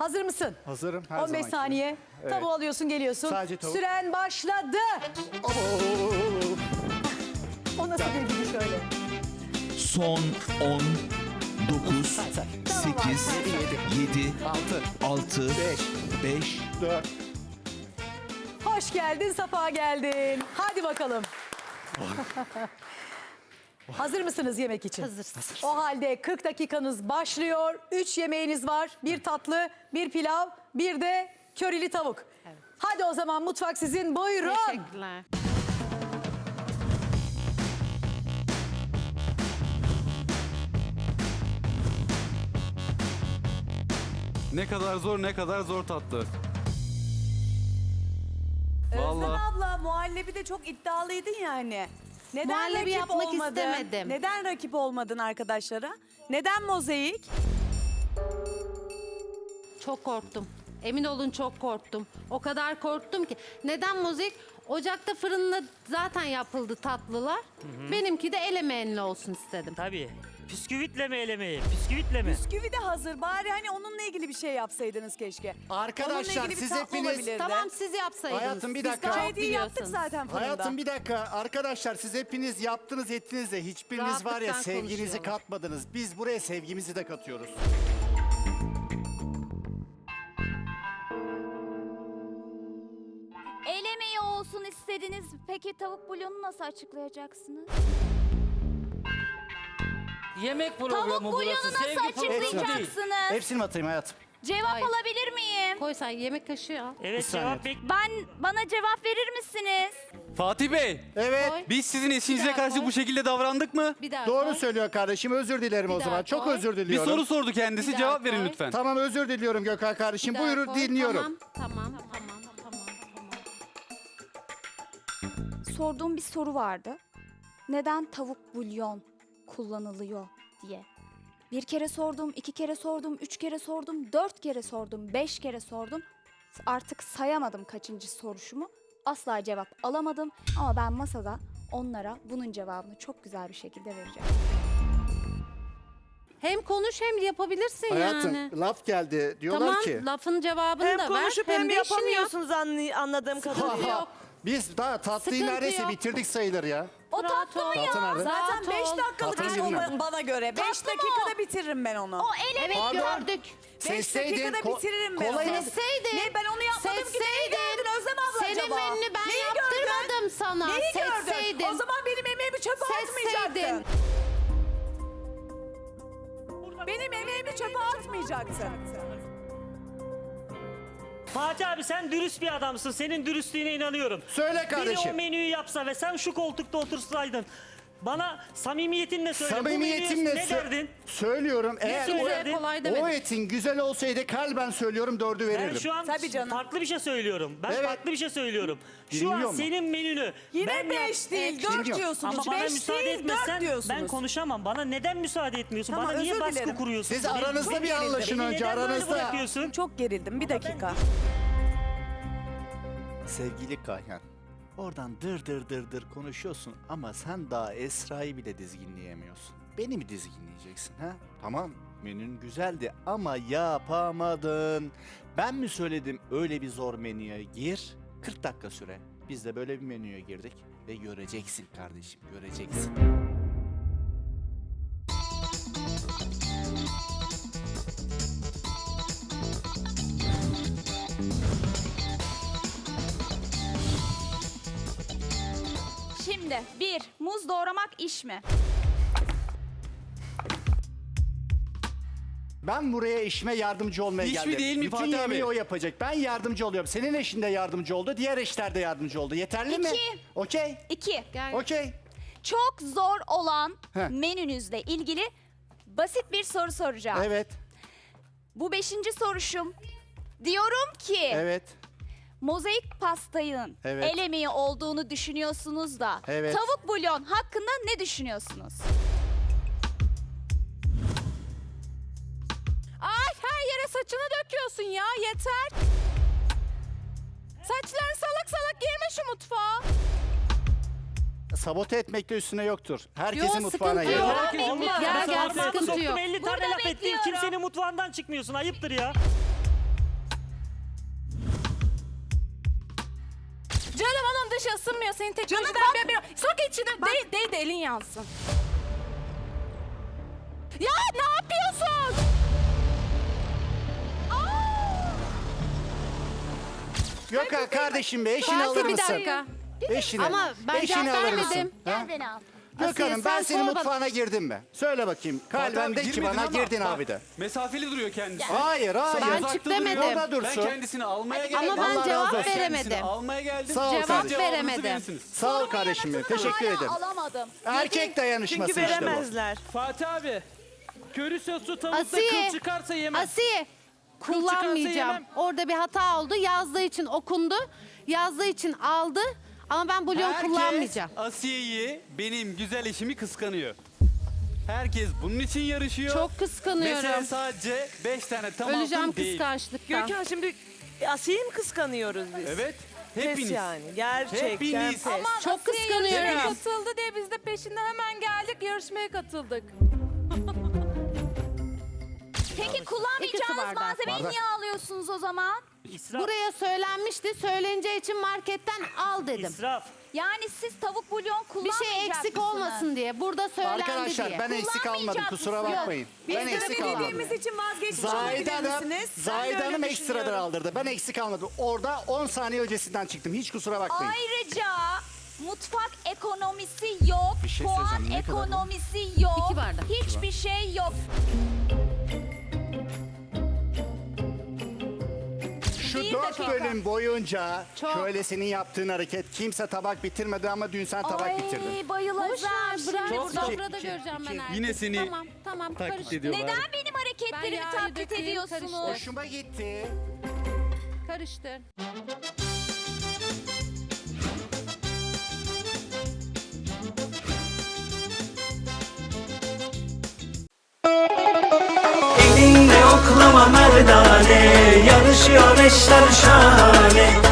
Hazır mısın? Hazırım. Her 15 zamanki saniye. Evet. Tavuğu alıyorsun geliyorsun. Sadece tavuk. Süren başladı. O nasıl bir gidiş öyle? Son 10, 9, Say, say. 8, 7, 6, 6, 5, 5, 4. Hoş geldin, safa geldin. Hadi bakalım. Hazır mısınız yemek için? Hazırız. O halde 40 dakikanız başlıyor. 3 yemeğiniz var. Bir tatlı, bir pilav, bir de körili tavuk. Hadi o zaman mutfak sizin. Buyurun. Teşekkürler. Ne kadar zor ne kadar zor tatlı. Özlem Vallahi. abla muhallebi de çok iddialıydın yani. Neden Muhallebi rakip yapmak olmadın? istemedim. Neden rakip olmadın arkadaşlara? Neden mozaik? Çok korktum. Emin olun çok korktum. O kadar korktum ki. Neden mozaik? Ocakta fırında zaten yapıldı tatlılar. Benimki de el emeğinle olsun istedim. Tabii. Püsküvitle mi elemeyi? Püsküvitle mi? Bisküvi de hazır. Bari hani onunla ilgili bir şey yapsaydınız keşke. Arkadaşlar, ilgili bir siz tatlı hepiniz- olabilirdi. Tamam siz yapsaydınız. Hayatım, bir Siz dakika. çok Gayet iyi yaptık biliyorsunuz. zaten fırında. Hayatım bir dakika. Arkadaşlar siz hepiniz yaptınız ettiniz de hiçbiriniz var ya Rahatlıktan sevginizi konuşuyorlar. katmadınız. Biz buraya sevgimizi de katıyoruz. İstediniz. Peki tavuk bulyonu nasıl açıklayacaksınız? Yemek programı Tavuk burası. bulyonu nasıl Sevgi programı değil. açıklayacaksınız? Hepsini mi atayım hayatım? Cevap Hayır. alabilir miyim? Koy sen yemek kaşığı al. Evet Bir saniye. cevap bek. Ben bana cevap verir misiniz? Fatih Bey, Evet. Koy. biz sizin eşinize daha karşı koy. bu şekilde davrandık mı? Bir daha Doğru koy. söylüyor kardeşim. Özür dilerim o Bir zaman. daha Çok koy. özür Bir diliyorum. soru sordu kendisi, Bir daha cevap verin koy. lütfen. Tamam özür diliyorum Gökhan kardeşim. Bir daha Buyurun koy. dinliyorum. Tamam, tamam, tamam, Sorduğum bir soru vardı. Neden tavuk bulyon kullanılıyor diye. Bir kere sordum, iki kere sordum, üç kere sordum, dört kere sordum, beş kere sordum. Artık sayamadım kaçıncı soruşumu. Asla cevap alamadım ama ben masada onlara bunun cevabını çok güzel bir şekilde vereceğim. Hem konuş hem yapabilirsin Hayatım yani. laf geldi. Diyorlar Tamam ki. lafın cevabını Hem da ver. konuşup hem, de işini yap. yapamıyorsunuz anladığım kadarıyla. Yok. Biz daha tatlıyı Sıkıntı neredeyse yok. bitirdik sayılır ya. O tatlı mı. Tatlı nerede? Zaten Rahat 5 ol. dakikalık Tatlı iş ba- bana göre. 5 Tatlı mı dakikada o? bitiririm ben onu. O el Evet emeği gördük. 5 Sesleydin, dakikada ko- bitiririm ben onu. Sesseydin. Ne ben onu yapmadım ki. Neyi Sesseydin. gördün Özlem abla Senin acaba? menünü ben Neyi yaptırmadım gördün? sana. Neyi Sesseydin. gördün? O zaman benim emeğimi çöpe atmayacaktın. Sesseydin. Benim emeğimi çöpe atmayacaksın. Fatih abi sen dürüst bir adamsın. Senin dürüstlüğüne inanıyorum. Söyle Biri o kardeşim. menüyü yapsa ve sen şu koltukta otursaydın. Bana samimiyetinle söyle. bu ne sö- derdin? söylüyorum. Eğer söyle- o, kolay o etin güzel olsaydı kalben söylüyorum dördü Ben verirdim. şu an Tabii canım. farklı bir şey söylüyorum. Ben Evet. farklı bir şey söylüyorum. Şu Dinliyor an mu? senin menünü Yine ben yap- 5 değil Evet, 4 dinliyorum. diyorsunuz. Ama bana 5 müsaade değil 4 etmezsen diyorsunuz. ben konuşamam. Bana neden müsaade etmiyorsun? Tamam, bana niye özür baskı dilerim. kuruyorsun? Siz Beni- aranızda Beni bir anlaşın neden önce, böyle aranızda. bırakıyorsun? Çok gerildim bir dakika. Sevgili Kayhan, oradan dır dır dır dır konuşuyorsun ama sen daha Esra'yı bile dizginleyemiyorsun. Beni mi dizginleyeceksin ha? Tamam, menün güzeldi ama yapamadın. Ben mi söyledim öyle bir zor menüye gir? 40 dakika süre. Biz de böyle bir menüye girdik ve göreceksin kardeşim, göreceksin. Şimdi bir, muz doğramak iş mi? Ben buraya eşime yardımcı olmaya İş mi geldim. değil mi Bütün Fatih yemeği abi? o yapacak. Ben yardımcı oluyorum. Senin eşin de yardımcı oldu. Diğer eşler de yardımcı oldu. Yeterli mi? İki. Okey. İki. Okey. çok zor olan Heh. menünüzle ilgili basit bir soru soracağım. Evet. Bu beşinci soruşum. Diyorum ki Evet. Mozaik pastanın Evet. el emeği olduğunu düşünüyorsunuz da Evet. tavuk bulyon hakkında ne düşünüyorsunuz? Ay her yere saçını döküyorsun ya yeter. Saçların salak salak girme şu mutfağa. Sabote etmekte üstüne yoktur. Herkesin Yok, mutfağına sıkıntı gelir. yok. Allah. Gel, Ben gel, sıkıntı yok. 50 tane Burada laf ettin. bekliyorum. Kimsenin mutfağından çıkmıyorsun. Ayıptır ya. Ateşi ısınmıyor. Senin teknolojiden ben biliyorum. Sok içine. Değ, değ de elin yansın. Ya ne yapıyorsun? Gökhan kardeşim be eşini Fatih, alır bir mısın? dakika. Eşini. Ama ben eşini cevap alır mısın? vermedim. Ha? beni al. Gökhan'ım ben sen senin sor bak- mutfağına girdim mi? Söyle bakayım. Kalben de ki girmedin bana ama girdin bak, abi de. Mesafeli duruyor kendisi. Hayır hayır. Ben Uzakta çık duruyor. demedim. Ben kendisini almaya geldim. Ama ben Allah razı cevap olsun. Kendisini veremedim. almaya geldim. Sağ ol Cevap kardeşim. Cevabınızı veremedim. verirsiniz. Sağ ol kardeşim benim. Teşekkür Hala ederim. alamadım. Erkek dayanışması Çünkü işte bu. veremezler. Fatih abi. Köri soslu tavukta Asiye. kıl çıkarsa yemem. Asiye kullanmayacağım. yemem. Orada bir hata oldu. Yazdığı için okundu. Yazdığı için aldı. Ama ben bulyon Herkes kullanmayacağım. Asiye'yi benim güzel eşimi kıskanıyor. Herkes bunun için yarışıyor. Çok kıskanıyorum. Mesela sadece 5 tane tam Öleceğim altın değil. kıskançlıktan. Gökhan şimdi Asiye'yi mi kıskanıyoruz biz? Evet. Pes Hepiniz. yani. Gerçekten Hepiniz. pes. Çok kıskanıyorum. katıldı diye biz de peşinden hemen geldik yarışmaya katıldık. Peki İkisi kullanmayacağınız bardak. malzemeyi niye alıyorsunuz o zaman? İsraf. Buraya söylenmişti. Söyleneceği için marketten al dedim. İsraf. Yani siz tavuk bulyon Bir kullanmayacak şey eksik mısınız? olmasın diye. Burada söylendi Arkadaşlar diye. ben eksik almadım kusura bakmayın. Ben eksik almadım. Dediğimiz için vazgeçmiş Zahide olabilir Hanım, misiniz? Ben de Zahide öyle Hanım ekstradan düşünüyorum. aldırdı. Ben eksik almadım. Orada 10 saniye öncesinden çıktım. Hiç kusura bakmayın. Ayrıca mutfak ekonomisi yok, Bir şey puan söyleyeceğim, ne kadar bu? ekonomisi yok, İki bardak. hiçbir şey yok. Bir 4 dakika. bölüm boyunca Çok. şöyle senin yaptığın hareket kimse tabak bitirmedi ama dün sen tabak bitirdin. Ay Boş bayılacağım şimdi bırak. burada. Sofrada göreceğim ben herkesi. Yine seni Tamam tamam taklit karıştır. ediyorlar. Neden benim Ben hareketlerimi yağı taklit dökeyim, ediyorsunuz? karıştır. Hoşuma gitti. Karıştır. Oklama merdane Yarışıyor eşler şahane